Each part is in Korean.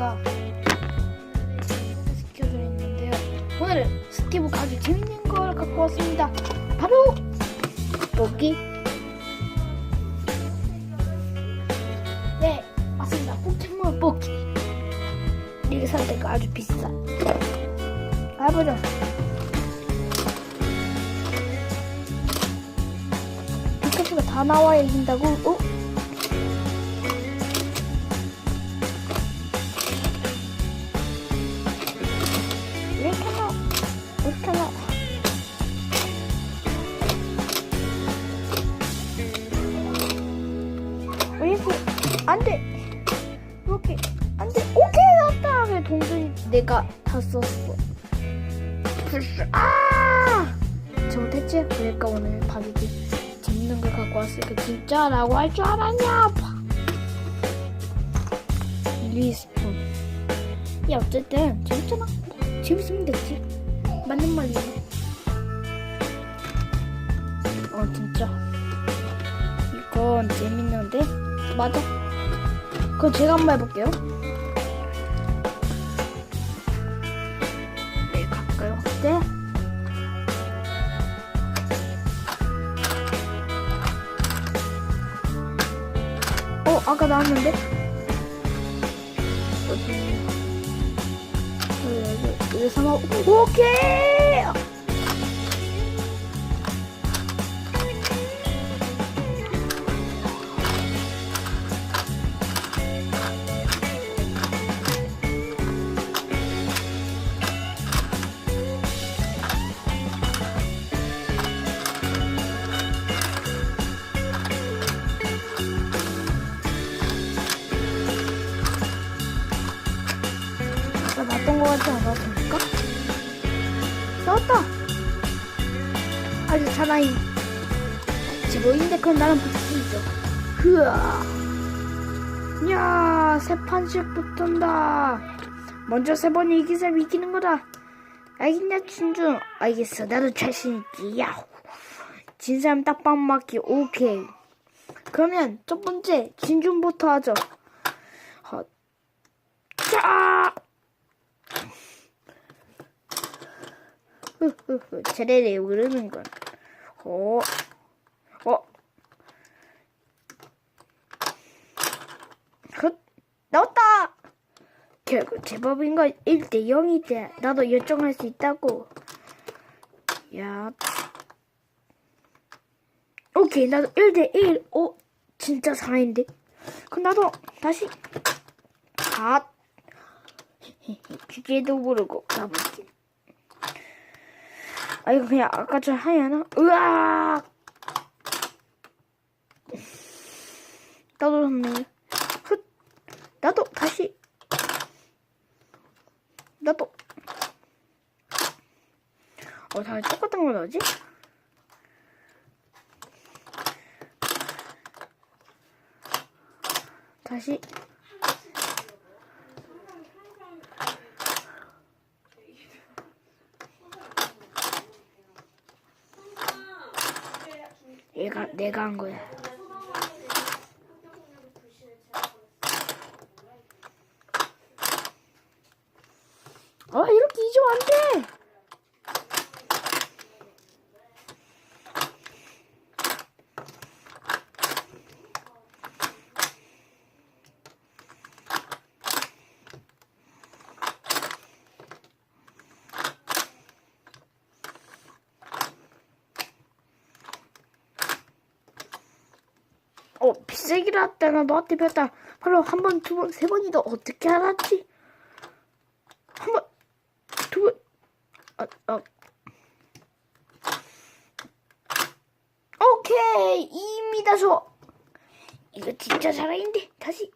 제가 시켜드렸는데요. 오늘은 스티브가 아주 재밌는 걸 갖고 왔습니다. 바로 뽑기. 네, 맞습니다. 포켓몬 뽑기. 이게 살 때가 아주 비싸. 가보죠. 피카츄가 다 나와야 이긴다고? 어? 하나. 이렇게 안 돼. 이렇게 안 돼. 오케이 나왔다. 그래 동전이 내가 다 썼어. 플스 아! 잘못했지? 그러니까 오늘 밥이지. 재밌는 걸 갖고 왔으니까 진짜라고 할 줄 알았냐? 리스폰. 야 어쨌든 재밌잖아. 재밌으면 됐지. 맞는 말이야. 어 진짜. 이건 재밌는데 맞아. 그럼 제가 한번 해볼게요. 네 갈까요? 네. 어 아까 나왔는데. 어디? 여기 여기 삼아 오케이. 아까 났던 거 같지 않았습니까? 싸웠다. 아주 사나이. 지보인데 그건 나랑 있어. 흐아. 야, 세 판씩 붙은다. 먼저 세 번 이기서 이기는 거다. 알겠냐, 진중? 알겠어. 나도 자신 있지. 야호. 진 사람 딱밤 맞기. 오케이. 그러면 첫 번째 진중부터 하죠. 헛. 자! 제레레 오르는 건. 어. 어. 헛. 나왔다! 결국 제법인 건 1대 0이대. 나도 열정할 수 있다고. 야. 오케이, 나도 1대 1. 오, 진짜 4인데. 그럼 나도 다시. 아. 주제도 모르고 가볼게. 아 이거 그냥 아까처럼 하얘나? 으악! 졌네. 훗! 나도 다시. 나도. 어, 다 똑같은 거 나오지? 다시. 얘가 내가 한 거야. 아 이렇게 잊으면 안 돼. 어, 비싸기로 했다가 너한테 배웠다. 바로 한 번, 두 번, 세 번이다. 어떻게 알았지? 한 번, 두 번, 아, 아. 오케이! 2입니다, 저. 이거 진짜 잘하는데. 다시.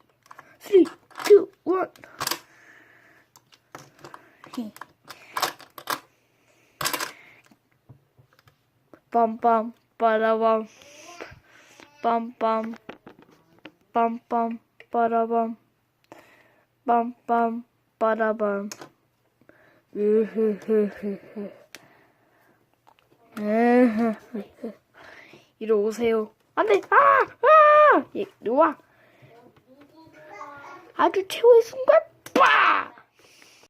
3, 2, 1. 빰빰, 빠라밤. 빰빰 빰빰 빠라밤 빰빰 빠라밤 으흐흐흐흐 으흐흐흐 이리 오세요. 안돼. 아아! 예, 놓아 아주 최후의 순간